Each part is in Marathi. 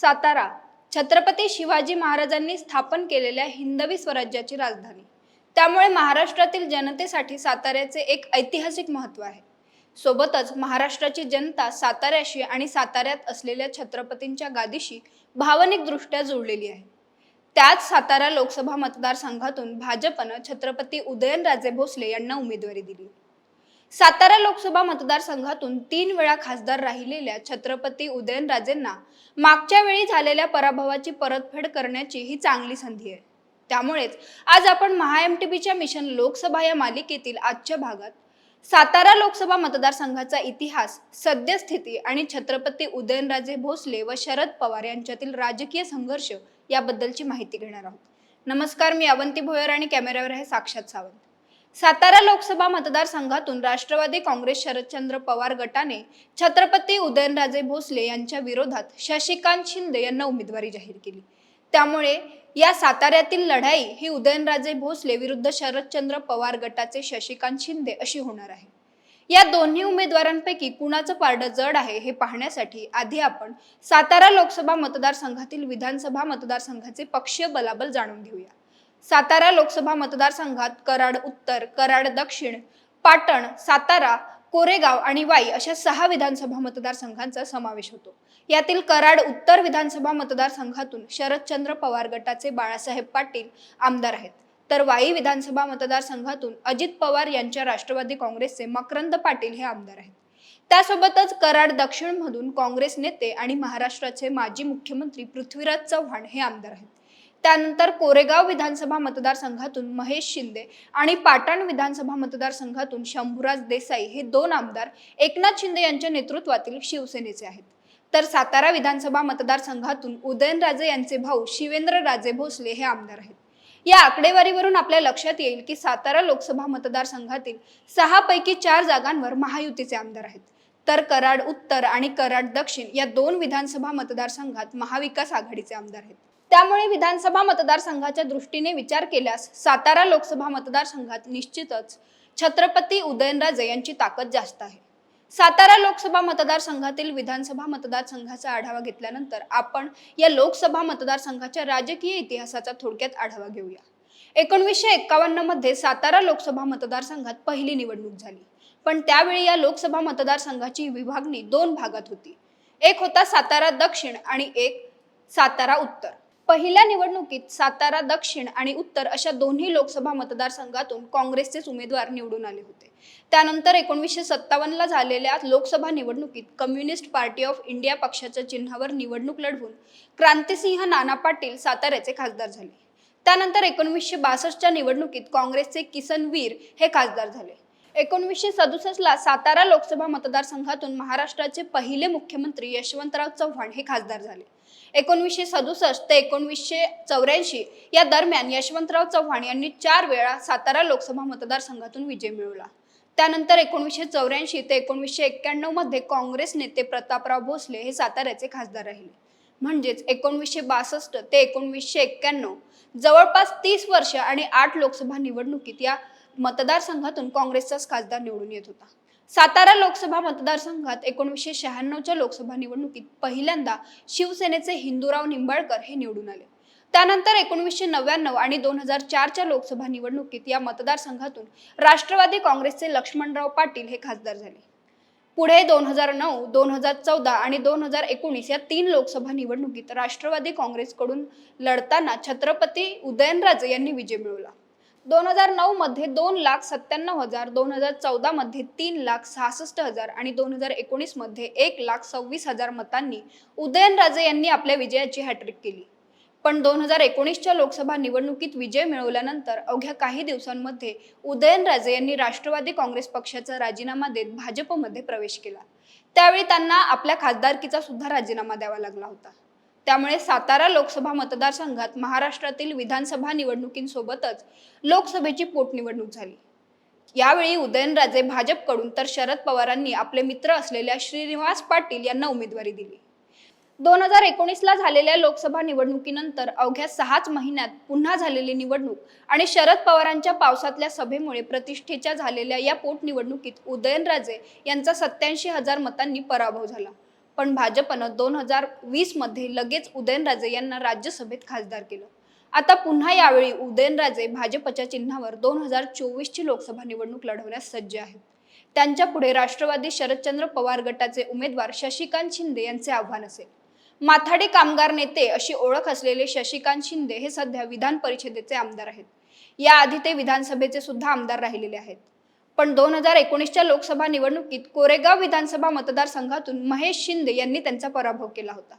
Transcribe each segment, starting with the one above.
सातारा. छत्रपती शिवाजी महाराजांनी स्थापन केलेल्या हिंदवी स्वराज्याची राजधानी. त्यामुळे महाराष्ट्रातील जनतेसाठी साताऱ्याचे एक ऐतिहासिक महत्त्व आहे. सोबतच महाराष्ट्राची जनता साताऱ्याशी आणि साताऱ्यात असलेल्या छत्रपतींच्या गादीशी भावनिकदृष्ट्या जोडलेली आहे. त्याच सातारा लोकसभा मतदारसंघातून भाजपनं छत्रपती उदयनराजे भोसले यांना उमेदवारी दिली. सातारा लोकसभा मतदारसंघातून तीन वेळा खासदार राहिलेल्या छत्रपती उदयनराजेंना मागच्या वेळी झालेल्या पराभवाची परतफेड करण्याची ही चांगली संधी आहे. त्यामुळेच आज आपण महा एम टी बीच्या मिशन लोकसभा या मालिकेतील आजच्या भागात सातारा लोकसभा मतदारसंघाचा इतिहास सद्यस्थिती आणि छत्रपती उदयनराजे भोसले व शरद पवार यांच्यातील राजकीय संघर्ष याबद्दलची माहिती घेणार आहोत. नमस्कार मी अवंती भोयर आणि कॅमेऱ्यावर आहे साक्षात सावंत. सातारा लोकसभा मतदारसंघातून राष्ट्रवादी काँग्रेस शरदचंद्र पवार गटाने छत्रपती उदयनराजे भोसले यांच्या विरोधात शशिकांत शिंदे यांना उमेदवारी जाहीर केली. त्यामुळे या साताऱ्यातील लढाई ही उदयनराजे भोसले विरुद्ध शरदचंद्र पवार गटाचे शशिकांत शिंदे अशी होणार आहे. या दोन्ही उमेदवारांपैकी कुणाचं पारडं जड आहे हे पाहण्यासाठी आधी आपण सातारा लोकसभा मतदारसंघातील विधानसभा मतदारसंघाचे पक्षीय बलाबल जाणून घेऊया. सातारा लोकसभा मतदारसंघात कराड उत्तर कराड दक्षिण पाटण सातारा कोरेगाव आणि वाई अशा सहा विधानसभा मतदारसंघांचा समावेश होतो. यातील कराड उत्तर विधानसभा मतदारसंघातून शरदचंद्र पवार गटाचे बाळासाहेब पाटील आमदार आहेत. तर वाई विधानसभा मतदारसंघातून अजित पवार यांच्या राष्ट्रवादी काँग्रेसचे मकरंद पाटील हे आमदार आहेत. त्यासोबतच कराड दक्षिणमधून काँग्रेस नेते आणि महाराष्ट्राचे माजी मुख्यमंत्री पृथ्वीराज चव्हाण हे आमदार आहेत. त्यानंतर कोरेगाव विधानसभा मतदारसंघातून महेश शिंदे आणि पाटण विधानसभा मतदारसंघातून शंभूराज देसाई हे दोन आमदार एकनाथ शिंदे यांच्या नेतृत्वातील शिवसेनेचे आहेत. तर सातारा विधानसभा मतदारसंघातून उदयनराजे यांचे भाऊ शिवेंद्र राजे भोसले हे आमदार आहेत. या आकडेवारीवरून आपल्या लक्षात येईल की सातारा लोकसभा मतदारसंघातील सहा पैकी चार जागांवर महायुतीचे आमदार आहेत. तर कराड उत्तर आणि कराड दक्षिण या दोन विधानसभा मतदारसंघात महाविकास आघाडीचे आमदार आहेत. त्यामुळे विधानसभा मतदारसंघाच्या दृष्टीने विचार केल्यास सातारा लोकसभा मतदारसंघात निश्चितच छत्रपती उदयनराजे यांची ताकद जास्त आहे. सातारा लोकसभा मतदारसंघातील विधानसभा मतदारसंघाचा आढावा घेतल्यानंतर आपण या लोकसभा मतदारसंघाच्या राजकीय इतिहासाचा थोडक्यात आढावा घेऊया. एकोणवीसशे एक्कावन्नमध्ये सातारा लोकसभा मतदारसंघात पहिली निवडणूक झाली. पण त्यावेळी या लोकसभा मतदारसंघाची विभागणी दोन भागात होती. एक होता सातारा दक्षिण आणि एक सातारा उत्तर. पहिल्या निवडणुकीत सातारा दक्षिण आणि उत्तर अशा दोन्ही लोकसभा मतदारसंघातून काँग्रेसचेच उमेदवार निवडून आले होते. त्यानंतर एकोणीसशे सत्तावन्नला झालेल्या लोकसभा निवडणुकीत कम्युनिस्ट पार्टी ऑफ इंडिया पक्षाच्या चिन्हावर निवडणूक लढवून क्रांतिसिंह नाना पाटील साताऱ्याचे खासदार झाले. त्यानंतर एकोणवीसशे बासष्टच्या निवडणुकीत काँग्रेसचे किसन वीर हे खासदार झाले. एकोणवीसशे सदुसष्टला सातारा लोकसभा मतदारसंघातून महाराष्ट्राचे पहिले मुख्यमंत्री यशवंतराव चव्हाण हे खासदार झाले. एकोणवीसशे सदुसष्ट ते एकोणवीसशे चौऱ्याऐंशी या दरम्यान यशवंतराव चव्हाण यांनी चार वेळा सातारा लोकसभा मतदारसंघातून विजय मिळवला. त्यानंतर एकोणीसशे चौऱ्याऐंशी ते एकोणवीसशे एक्क्याण्णवमध्ये काँग्रेस नेते प्रतापराव भोसले हे साताऱ्याचे खासदार राहिले. म्हणजेच एकोणवीसशे बासष्ट ते एकोणवीसशे एक्क्याण्णव जवळपास तीस वर्ष आणि आठ लोकसभा निवडणुकीत या मतदारसंघातून काँग्रेसचाच खासदार निवडून येत होता. सातारा लोकसभा मतदारसंघात एकोणीसशे शहाण्णवच्या लोकसभा निवडणुकीत पहिल्यांदा शिवसेनेचे हिंदूराव निंबाळकर हे निवडून आले. त्यानंतर एकोणीसशे नव्याण्णव आणि दोन हजार चारच्या लोकसभा निवडणुकीत या मतदारसंघातून राष्ट्रवादी काँग्रेसचे लक्ष्मणराव पाटील हे खासदार झाले. पुढे दोन हजार नऊ दोन हजार चौदा आणि दोन हजार एकोणीस या तीन लोकसभा निवडणुकीत राष्ट्रवादी काँग्रेसकडून लढताना छत्रपती उदयनराजे यांनी विजय मिळवला. दोन हजार नऊ मध्ये दोन लाख सत्त्याण्णव हजार दोन हजार चौदा मध्ये तीन लाख सहासष्ट हजार आणि दोन हजार एकोणीसमध्ये एक लाख सव्वीस हजार मतांनी उदयनराजे यांनी आपल्या विजयाची हॅट्रिक केली. पण दोन हजार एकोणीसच्या लोकसभा निवडणुकीत विजय मिळवल्यानंतर अवघ्या काही दिवसांमध्ये उदयनराजे यांनी राष्ट्रवादी काँग्रेस पक्षाचा राजीनामा देत भाजपमध्ये प्रवेश केला. त्यावेळी त्यांना आपल्या खासदारकीचा सुद्धा राजीनामा द्यावा लागला होता. त्यामुळे सातारा लोकसभा मतदारसंघात महाराष्ट्रातील विधानसभा निवडणुकींसोबतच लोकसभेची पोटनिवडणूक झाली. यावेळी उदयनराजे भाजपकडून तर शरद पवारांनी आपले मित्र असलेल्या श्रीनिवास पाटील यांना उमेदवारी दिली. दोन हजार एकोणीसला झालेल्या लोकसभा निवडणुकीनंतर अवघ्या सहाच महिन्यात पुन्हा झालेली निवडणूक आणि शरद पवारांच्या पावसातल्या सभेमुळे प्रतिष्ठेच्या झालेल्या या पोटनिवडणुकीत उदयनराजे यांचा सत्याऐंशी हजार मतांनी पराभव झाला. पण भाजपनं दोन हजार वीसमध्ये लगेच उदयनराजे यांना राज्यसभेत खासदार केलं. आता पुन्हा यावेळी उदयनराजे भाजपच्या चिन्हावर दोन हजार चोवीसची लोकसभा निवडणूक लढवण्यास सज्ज आहेत. त्यांच्या पुढे राष्ट्रवादी शरदचंद्र पवार गटाचे उमेदवार शशिकांत शिंदे यांचे आव्हान असेल. माथाडी कामगार नेते अशी ओळख असलेले शशिकांत शिंदे हे सध्या विधान परिषदेचे आमदार आहेत. याआधी ते विधानसभेचे सुद्धा आमदार राहिलेले आहेत. पण दोन हजार एकोणीसच्या लोकसभा निवडणुकीत कोरेगाव विधानसभा मतदारसंघातून महेश शिंदे यांनी त्यांचा पराभव केला होता.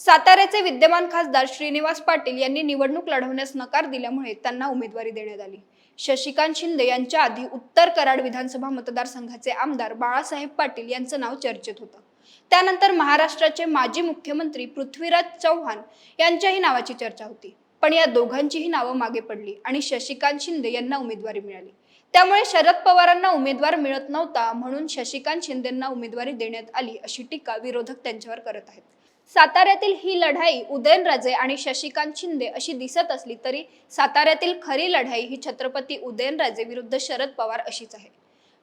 साताऱ्याचे विद्यमान खासदार श्रीनिवास पाटील यांनी निवडणूक लढवण्यास नकार दिल्यामुळे त्यांना उमेदवारी देण्यात आली. शशिकांत शिंदे यांच्या आधी उत्तर कराड विधानसभा मतदारसंघाचे आमदार बाळासाहेब पाटील यांचं नाव चर्चेत होतं. त्यानंतर महाराष्ट्राचे माजी मुख्यमंत्री पृथ्वीराज चव्हाण यांच्याही नावाची चर्चा होती. पण या दोघांचीही नावं मागे पडली आणि शशिकांत शिंदे यांना उमेदवारी मिळाली. त्यामुळे शरद पवारांना उमेदवार मिळत नव्हता म्हणून शशिकांत शिंदेंना उमेदवारी देण्यात आली अशी टीका विरोधक त्यांच्यावर करत आहेत. साताऱ्यातील ही लढाई उदयनराजे आणि शशिकांत शिंदे अशी दिसत असली तरी साताऱ्यातील खरी लढाई ही छत्रपती उदयनराजे विरुद्ध शरद पवार अशीच आहे.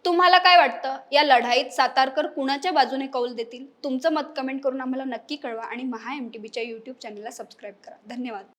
तुम्हाला काय वाटतं? या लढाईत सातारकर कुणाच्या बाजूने कौल देतील? तुमचं मत कमेंट करून आम्हाला नक्की कळवा आणि महा एम टी बीच्या यूट्यूब चॅनलला सबस्क्राईब करा. धन्यवाद.